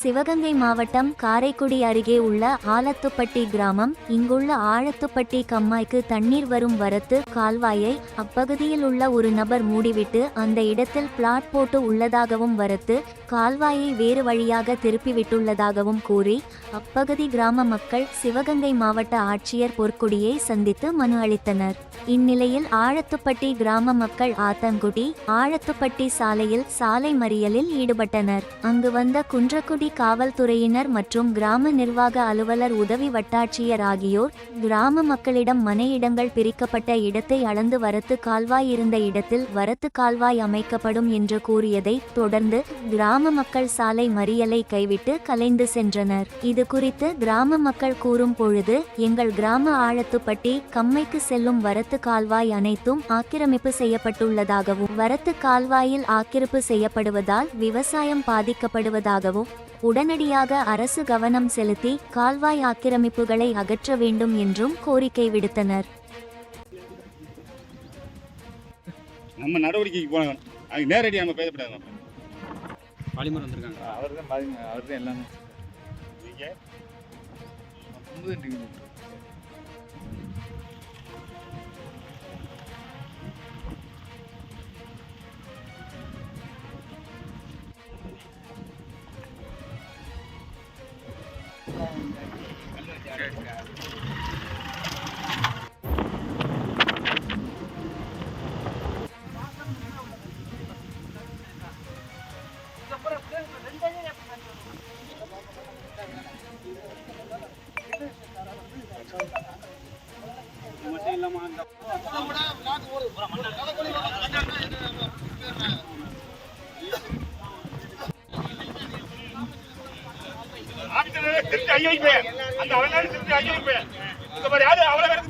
சிவகங்கை மாவட்டம் காரைக்குடி அருகே உள்ள ஆலத்துப்பட்டி கிராமம். இங்குள்ள ஆழத்துப்பட்டி கம்மாய்க்கு தண்ணீர் வரும் வரத்து கால்வாயை அப்பகுதியில் உள்ள ஒரு நபர் மூடிவிட்டு அந்த இடத்தில் பிளாட் போட்டு உள்ளதாகவும் வரத்து கால்வாயை வேறு வழியாக திருப்பிவிட்டுள்ளதாகவும் கூறி அப்பகுதி கிராம மக்கள் சிவகங்கை மாவட்ட ஆட்சியர் பொற்குடியை சந்தித்து மனு அளித்தனர். இந்நிலையில் ஆழத்துப்பட்டி கிராம மக்கள் ஆத்தங்குடி ஆழத்துப்பட்டி சாலையில் சாலை மறியலில் ஈடுபட்டனர். அங்கு வந்த குன்றக்குடி காவல்துறையினர் மற்றும் கிராம நிர்வாக அலுவலர் உதவி வட்டாட்சியர் ஆகியோர் கிராம மக்களிடம் மனையிடங்கள் பிரிக்கப்பட்ட இடத்தை அளந்து வரத்து கால்வாய் இருந்த இடத்தில் வரத்து கால்வாய் அமைக்கப்படும் என்று கூறியதை தொடர்ந்து கிராம மக்கள் சாலை மறியலை கைவிட்டு கலைந்து சென்றனர். இது குறித்து கிராம மக்கள் கூறும் பொழுது எங்கள் கிராம ஆழத்துப்பட்டி கம்மைக்கு செல்லும் வரத்து கால்வாய் அனைத்தும் ஆக்கிரமிப்பு செய்யப்பட்டுள்ளதாகவும் வரத்து கால்வாயில் ஆக்கிரமிப்பு செய்யப்படுவதால் விவசாயம் பாதிக்கப்படுவதாகவும் உடனடியாக அரசு கவனம் செலுத்தி கால்வாய் ஆக்கிரமிப்புகளை அகற்ற வேண்டும் என்றும் கோரிக்கை விடுத்தனர். நம்ம நடவடிக்கைக்கு போனோம் அதுக்கு நேரடியாக நம்ம பேசப்படாது பாலிமர் வந்திருக்காங்க. அவர் தான் அவர் தான் எல்லாமே நீங்கள் ஒன்பது டிகிரி திருப்பி ஐயோ போய் அந்த அவனாலும் திருப்பி ஐயோ போய் இந்த மாதிரி யாரு அவளை வேற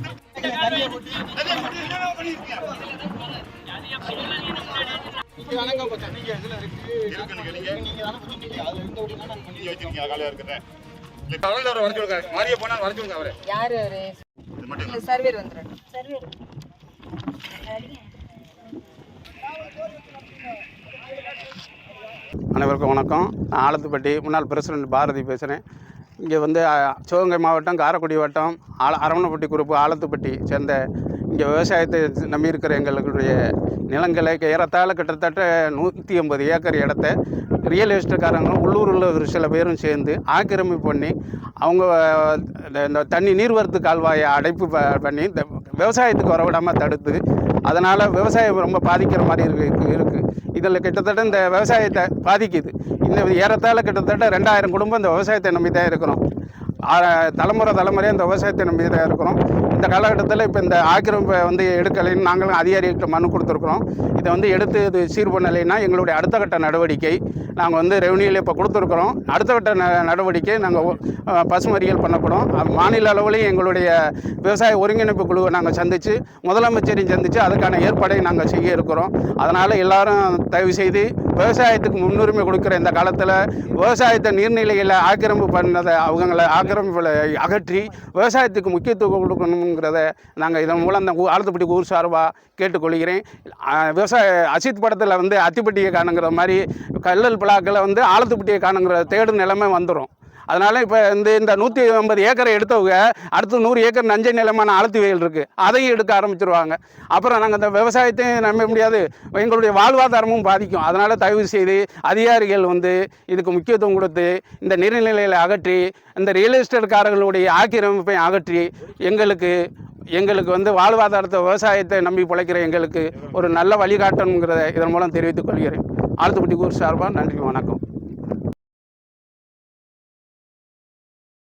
மாறிய போனா யாரு அவரு சர்வேர் அனைவருக்கும் வணக்கம். நான் ஆலத்துப்பட்டி முன்னாள் பிரசிடென்ட் பாரதி பேசுகிறேன் இங்கே வந்து சிவகங்கை மாவட்டம் காரைக்குடி வட்டம் ஆல அரவணப்பட்டி குரூப் ஆலத்துப்பட்டி சேர்ந்த இங்கே விவசாயத்தை நம்பி இருக்கிற எங்களுடைய நிலங்களை ஏறத்தாழ கிட்டத்தட்ட நூற்றி ஐம்பது ஏக்கர் இடத்த ரியல் எஸ்டேட்காரங்களும் உள்ள ஒரு சில பேரும் சேர்ந்து ஆக்கிரமிப்பு பண்ணி அவங்க இந்த- இந்த தண்ணி நீர்வரத்து கால்வாயை அடைப்பு ப- பண்ணி இந்த விவசாயத்துக்கு வரவிடாமல் தடுத்து அதனால் விவசாயம் ரொம்ப பாதிக்கிற மாதிரி இருக்கு இருக்குது இதில் கிட்டத்தட்ட இந்த விவசாயத்தை பாதிக்குது. இந்த ஏறத்தாழ கிட்டத்தட்ட ரெண்டாயிரம் குடும்பம் இந்த விவசாயத்தை நம்பி தான் இருக்கிறோம். தலைமுறை தலைமுறையாக இந்த விவசாயத்தின் மீது தான் இருக்கிறோம். இந்த காலகட்டத்தில் இப்போ இந்த ஆக்கிரமிப்பை வந்து எடுக்கலைன்னு நாங்களும் அதிகாரிகிட்ட மனு கொடுத்துருக்குறோம். இதை வந்து எடுத்து இது சீர் பண்ணலைன்னா எங்களுடைய அடுத்த கட்ட நடவடிக்கை நாங்கள் வந்து ரெவன்யூவில் இப்போ கொடுத்துருக்குறோம். அடுத்த கட்ட ந நடவடிக்கை நாங்கள் பசுமறியல் பண்ணப்படும். மாநில அளவுலேயும் எங்களுடைய விவசாய ஒருங்கிணைப்பு குழுவை நாங்கள் சந்தித்து முதலமைச்சரையும் சந்தித்து அதுக்கான ஏற்பாடை நாங்கள் செய்ய இருக்கிறோம். அதனால் எல்லாரும் தயவு செய்து விவசாயத்துக்கு முன்னுரிமை கொடுக்குற இந்த காலத்தில் விவசாயத்தை நீர்நிலைகளை ஆக்கிரமிப்பு பண்ணதை அவங்கள ஆக்கிரமிப்புகளை அகற்றி விவசாயத்துக்கு முக்கியத்துவம் கொடுக்கணுங்கிறத நாங்கள் இதன் மூலம் இந்த ஆலத்துப்பட்டி ஊர் சார்பாக கேட்டுக்கொள்கிறேன். விவசாய அசித் படத்தில் வந்து அத்திப்பட்டியை காணுங்கிற மாதிரி கல்லல் பிளாக்கில் வந்து ஆலத்துப்பட்டியை காணுங்கிற தேடும் நிலைமை வந்துடும் அதனால் இப்போ இந்த இந்த நூற்றி ஐம்பது ஏக்கரை எடுத்தவங்க அடுத்து நூறு ஏக்கர் நஞ்சை நிலமான ஆழ்த்து வயல் இருக்குது அதையும் எடுக்க ஆரம்பிச்சிருவாங்க. அப்புறம் நாங்கள் இந்த விவசாயத்தையும் நம்ப முடியாது. எங்களுடைய வாழ்வாதாரமும் பாதிக்கும். அதனால் தயவு செய்து அதிகாரிகள் வந்து இதுக்கு முக்கியத்துவம் கொடுத்து இந்த நீர்நிலைகளை அகற்றி இந்த ரியல் எஸ்டேட்காரர்களுடைய ஆக்கிரமிப்பை அகற்றி எங்களுக்கு எங்களுக்கு வந்து வாழ்வாதாரத்தை விவசாயத்தை நம்பி பிழைக்கிற எங்களுக்கு ஒரு நல்ல வழிகாட்டணுங்கிறத இதன் மூலம் தெரிவித்துக் கொள்கிறேன். ஆழ்த்துப்பட்டி கூர் சார்பாக நன்றி வணக்கம்.